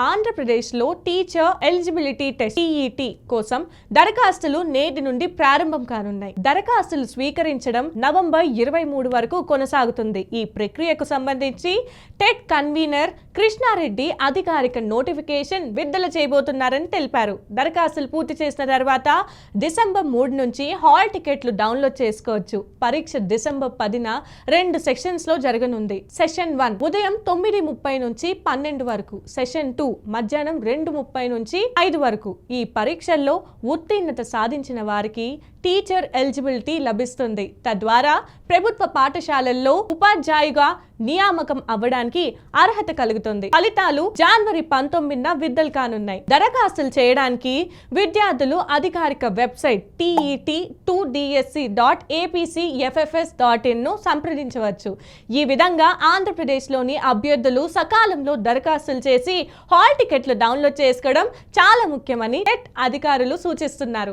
ఆంధ్రప్రదేశ్లో teacher eligibility test TET కోసం దరఖాస్తులు నేటి నుండి ప్రారంభం కానున్నాయి. దరఖాస్తులు స్వీకరించడం నవంబర్ ఇరవై మూడు వరకు కొనసాగుతుంది. ఈ ప్రక్రియకు సంబంధించి టెట్ కన్వీనర్ కృష్ణారెడ్డి అధికారిక నోటిఫికేషన్ విడుదల చేయబోతున్నారని తెలిపారు. దరఖాస్తులు పూర్తి చేసిన తర్వాత డిసెంబర్ మూడు నుంచి హాల్ టికెట్లు డౌన్లోడ్ చేసుకోవచ్చు. పరీక్ష డిసెంబర్ పదిన రెండు సెషన్స్లో జరగనుంది. సెషన్ వన్ ఉదయం తొమ్మిది ముప్పై నుంచి పన్నెండు వరకు సెషన్ టూ మధ్యాహ్నం రెండు ముప్పై నుంచి ఐదు వరకు ఈ పరీక్షల్లో ఉత్తీర్ణత సాధించిన వారికి టీచర్ ఎలిజిబిలిటీ లభిస్తుంది. తద్వారా ప్రభుత్వ పాఠశాలల్లో ఉపాధ్యాయుగా నియామకం అవ్వడానికి అర్హత కలుగుతుంది. ఫలితాలు జనవరి పంతొమ్మిదిన విడుదల కానున్నాయి. దరఖాస్తులు చేయడానికి విద్యార్థులు అధికారిక website TET two DSC dot APC FFS dot ఇన్ను సంప్రదించవచ్చు. ఈ విధంగా ఆంధ్రప్రదేశ్లోని అభ్యర్థులు సకాలంలో దరఖాస్తులు చేసి హాల్ టికెట్లు డౌన్లోడ్ చేసుకోవడం చాలా ముఖ్యమని టెట్ అధికారులు సూచిస్తున్నారు.